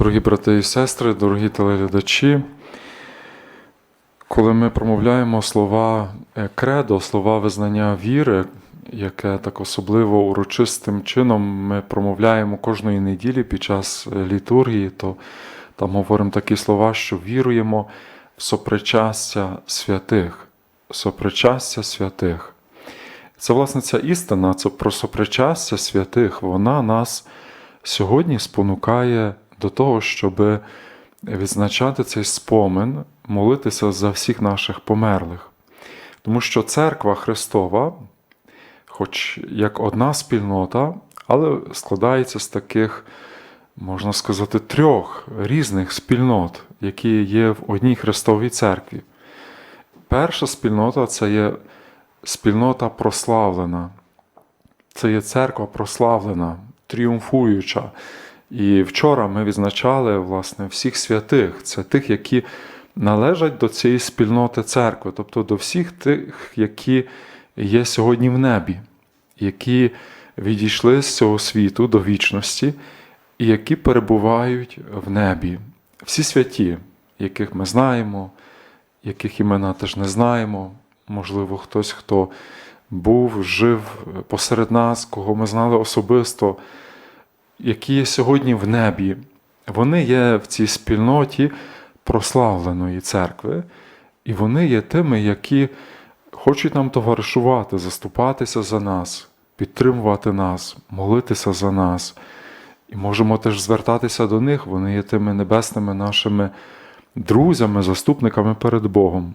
Дорогі брати і сестри, дорогі телеглядачі, коли ми промовляємо слова е, кредо, слова визнання віри, яке так особливо урочистим чином ми промовляємо кожної неділі під час е, літургії, то там говоримо такі слова, що віруємо в сопричастя святих, сопричастя святих. Це, власне, ця істина, це про сопричастя святих, вона нас сьогодні спонукає до того, щоб відзначати цей спомин, молитися за всіх наших померлих. Тому що церква Христова, хоч як одна спільнота, але складається з таких, можна сказати, трьох різних спільнот, які є в одній Христовій церкві. Перша спільнота це є спільнота прославлена. Це є церква прославлена, тріумфуюча. І вчора ми відзначали власне всіх святих, це тих, які належать до цієї спільноти церкви, тобто до всіх тих, які є сьогодні в небі, які відійшли з цього світу до вічності і які перебувають в небі. Всі святі, яких ми знаємо, яких імена теж не знаємо, можливо, хтось, хто був, жив посеред нас, кого ми знали особисто які є сьогодні в небі, вони є в цій спільноті прославленої церкви, і вони є тими, які хочуть нам товаришувати, заступатися за нас, підтримувати нас, молитися за нас. І можемо теж звертатися до них, вони є тими небесними нашими друзями, заступниками перед Богом.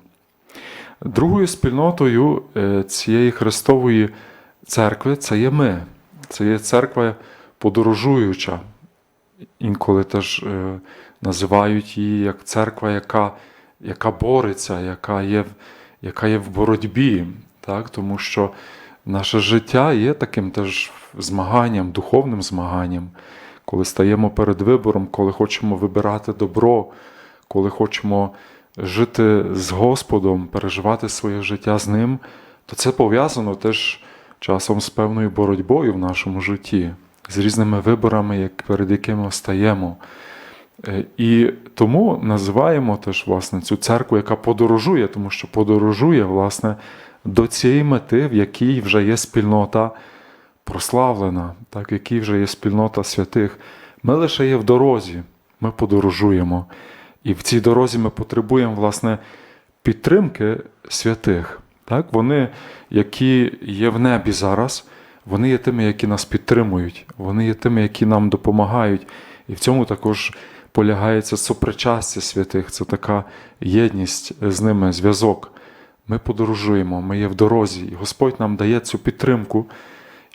Другою спільнотою е, цієї Христової церкви це є ми. Це є церква подорожуюча. Інколи теж е, називають її як церква, яка яка бореться, яка є, яка є в боротьбі. Так? Тому що наше життя є таким теж змаганням, духовним змаганням, коли стаємо перед вибором, коли хочемо вибирати добро, коли хочемо жити з Господом, переживати своє життя з Ним, то це пов'язано теж часом з певною боротьбою в нашому житті, з різними виборами, як, перед якими стаємо. Е, І тому називаємо теж власне цю церкву, яка подорожує, тому що подорожує власне до цієї мети, в якій вже є спільнота прославлена, так, в якій вже є спільнота святих. Ми лише є в дорозі, ми подорожуємо. І в цій дорозі ми потребуємо власне підтримки святих. Так? Вони, які є в небі зараз, вони є тими, які нас підтримують, вони є тими, які нам допомагають. І в цьому також полягається сопричастя святих, це така єдність з ними, зв'язок. Ми подорожуємо, ми є в дорозі, і Господь нам дає цю підтримку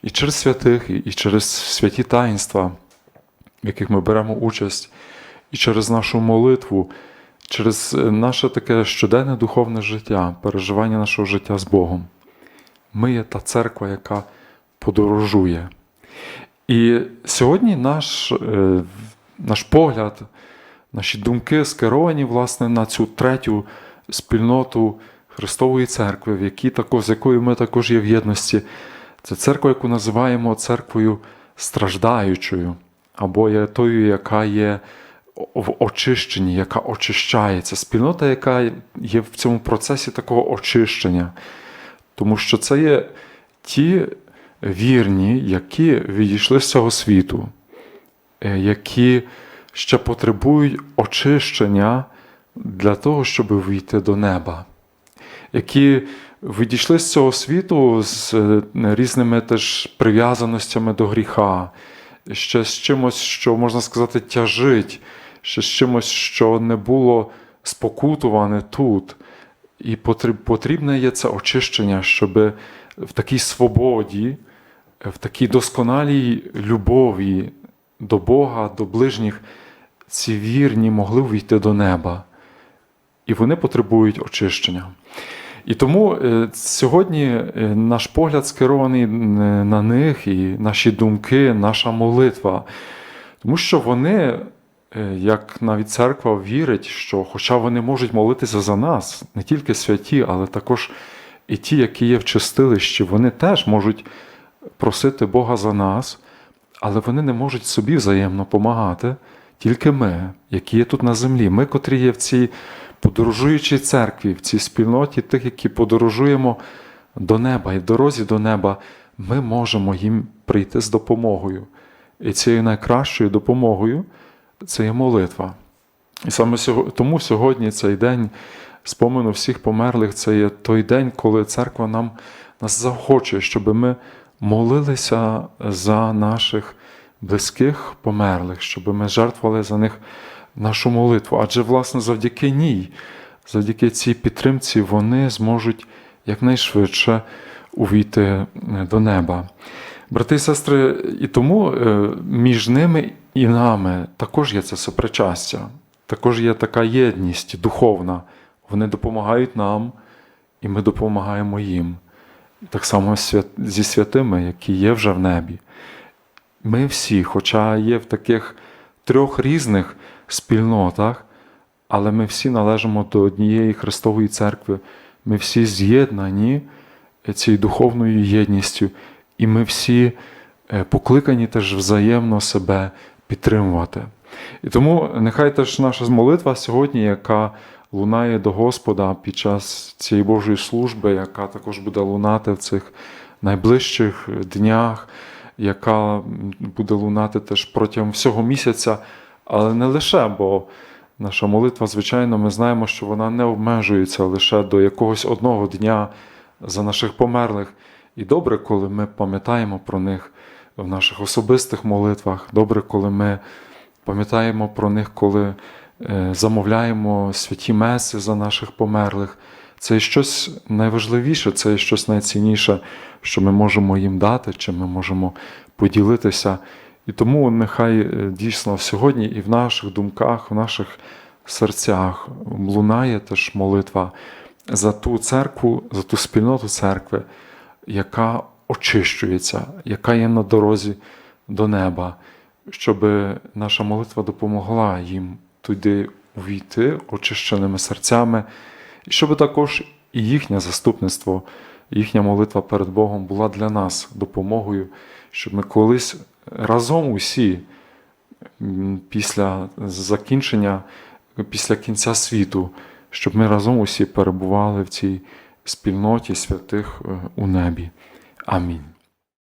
і через святих, і- через святі таїнства, в яких ми беремо участь, і через нашу молитву, через е, наше таке щоденне духовне життя, переживання нашого життя з Богом. Ми є та церква, яка подорожує. І сьогодні наш, е, наш погляд, наші думки скеровані власне на цю третю спільноту Христової церкви, в якій також, з якою ми також є в єдності. Це церква, яку називаємо церквою страждаючою, або є тою, яка є в очищенні, яка очищається, спільнота, яка є в цьому процесі такого очищення. Тому що це є ті вірні, які відійшли з цього світу, е, які ще потребують очищення для того, щоб вийти до неба, які відійшли з цього світу з е, різними теж прив'язаностями до гріха, ще з чимось, що можна сказати, тяжить, ще з чимось, що не було спокутуване тут. І потрібне є це очищення, щоб в такій свободі, в такій досконалій любові до Бога, до ближніх, ці вірні могли увійти до неба. І вони потребують очищення. І тому е, сьогодні е, наш погляд скерований на них, і наші думки, наша молитва. Тому що вони, е, як навіть церква вірить, що, хоча вони можуть молитися за нас, не тільки святі, але також і ті, які є в чистилищі, вони теж можуть просити Бога за нас, але вони не можуть собі взаємно помагати тільки ми, які є тут на землі, ми, котрі є в цій подорожуючій церкві, в цій спільноті тих, які подорожуємо до неба і в дорозі до неба, ми можемо їм прийти з допомогою. І цією найкращою допомогою це є молитва. І саме тому сьогодні цей день спомену всіх померлих це є той день, коли церква нам нас захоче, щоб ми молилися за наших близьких померлих, щоб ми жертвували за них нашу молитву. Адже, власне, завдяки ній, завдяки цій підтримці, вони зможуть якнайшвидше увійти е, до неба. Брати і сестри, і тому е, між ними і нами також є це сопричастя, також є така єдність духовна. Вони допомагають нам, і ми допомагаємо їм. Так само зі святими, які є вже в небі. Ми всі, хоча є в таких трьох різних спільнотах, але ми всі належимо до однієї Христової церкви. Ми всі з'єднані цією духовною єдністю, і ми всі е, покликані теж взаємно себе підтримувати. І тому нехай теж наша молитва сьогодні, яка лунає до Господа під час цієї Божої служби, яка також буде лунати в цих найближчих днях, яка буде лунати теж протягом всього місяця, але не лише, бо наша молитва, звичайно, ми знаємо, що вона не обмежується лише до якогось одного дня за наших померлих. І добре, коли ми пам'ятаємо про них в наших особистих молитвах. Добре, коли ми пам'ятаємо про них, коли замовляємо святі меси за наших померлих. Це щось найважливіше, це щось найцінніше, що ми можемо їм дати, чи ми можемо поділитися. І тому нехай е, дійсно сьогодні і в наших думках, в наших серцях лунає теж молитва за ту церкву, за ту спільноту церкви, яка очищується, яка є на дорозі до неба, щоб наша молитва допомогла їм туди увійти очищеними серцями, і щоб також і їхнє заступництво, їхня молитва перед Богом була для нас допомогою, щоб ми колись разом усі після закінчення, після кінця світу, щоб ми разом усі перебували в цій спільноті святих е, у небі. Амінь.